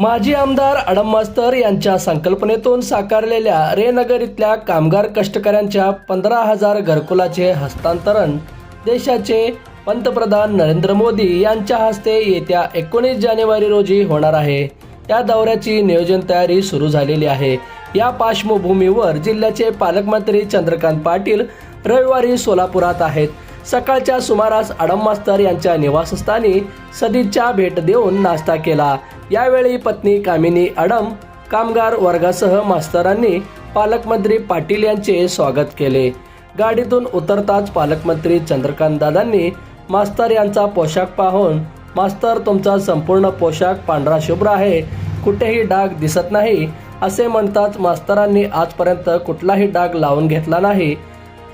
माजी आमदार अडम मास्तर यांच्या संकल्पनेतून साकारलेल्या रेनगर इथल्या कामगार कष्टकऱ्यांच्या पंधरा हजार घरकुलाचे हस्तांतरण देशाचे पंतप्रधान नरेंद्र मोदी यांच्या हस्ते येत्या एकोणीस जानेवारी रोजी होणार आहे. या दौऱ्याची नियोजन तयारी सुरू झालेली आहे. या पार्श्वभूमीवर जिल्ह्याचे पालकमंत्री चंद्रकांत पाटील रविवारी सोलापुरात आहेत. सकाळच्या सुमारास अडम मास्तर यांच्या निवासस्थानी सदिच्छा भेट देऊन नाश्ता केला. यावेळी पत्नी कामिनी अडम कामगार वर्गासह मास्तरांनी पालकमंत्री पाटील यांचे स्वागत केले. गाडीतून उतरताच पालकमंत्री चंद्रकांत दादांनी मास्तर यांचा पोशाख पाहून मास्तर तुमचा संपूर्ण पोशाख पांढरा शुभ्र आहे. कुठेही डाग दिसत नाही असे म्हणताच मास्तरांनी आजपर्यंत कुठलाही डाग लावून घेतला नाही.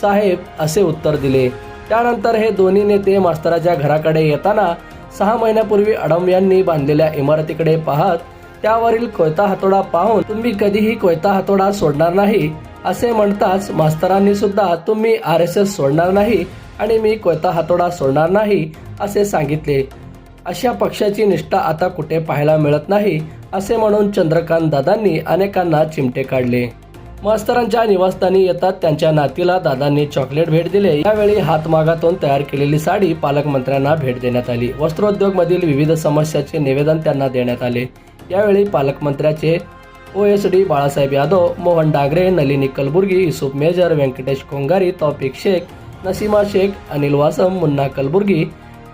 साहेब असे उत्तर दिले. त्यानंतर हे दोन्ही नेते मास्तराच्या घराकडे येताना सहा महिन्यापूर्वी अडम यांनी बांधलेल्या इमारतीकडे पाहत त्यावरील कोयता हातोडा पाहून तुम्ही कधीही कोयता हातोडा सोडणार नाही असे म्हणताच मास्तरांनी सुद्धा तुम्ही आर एस एस सोडणार नाही आणि मी कोयता हातोडा सोडणार नाही असे सांगितले. अशा पक्षाची निष्ठा आता कुठे पाहायला मिळत नाही असे म्हणून चंद्रकांत दादांनी अनेकांना चिमटे काढले. मास्तरांच्या निवासस्थानी येतात. त्यांच्या नातीला दादांनी चॉकलेट भेट दिले. यावेळी हातमागातून तयार केलेली साडी पालकमंत्र्यांना भेट देण्यात आली. वस्त्रोद्योग मधील विविध समस्याचे निवेदन त्यांना देण्यात आले. यावेळी पालकमंत्र्याचे O S D Balasaheb Yadav Mohan Dagare Nalini Kalburgi Yusuf major Venkatesh Kongari Taufiq Shaikh Nasima Shaikh Anil Vasam Munna Kalburgi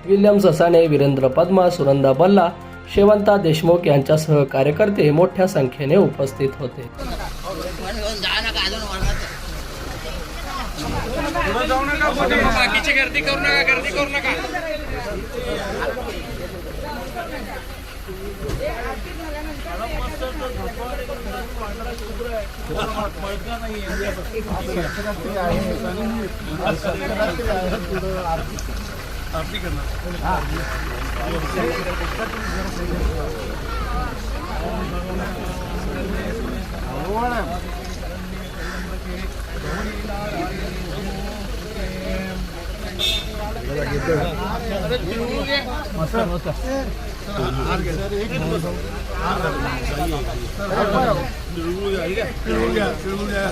William Sasane Virendra Padma Suranda Balla Shevanta Deshmukh यांच्यासह कार्यकर्ते मोठ्या संख्येने उपस्थित होते. करणार. ありがとうござ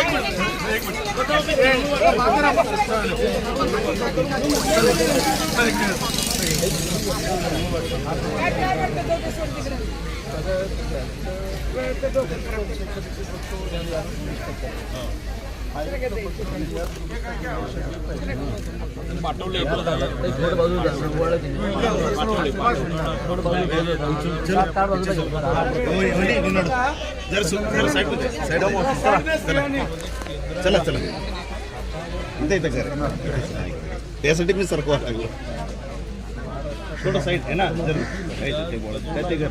い。साईडमध्ये साईडमध्ये. चला चला इथे इथं घर त्यासाठी मी सरकवा लागलो थोडं साईड आहे ना जर काय ते बोलत काय ते घर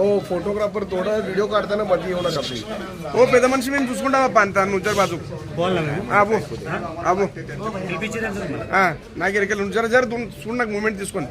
ఓ ఫోటోగ్రాఫర్ తోడ వీడియో కాడతానే మధ్య ఏమన్నా కప్పి ఓ పెద్ద మనిషి మేము చూసుకుంటా పంత నుంచారు బాజు ఆబు ఆబు నాకు ఎరికెళ్ళి ఉంచారు జర చూడు నాకు మూమెంట్ తీసుకోండి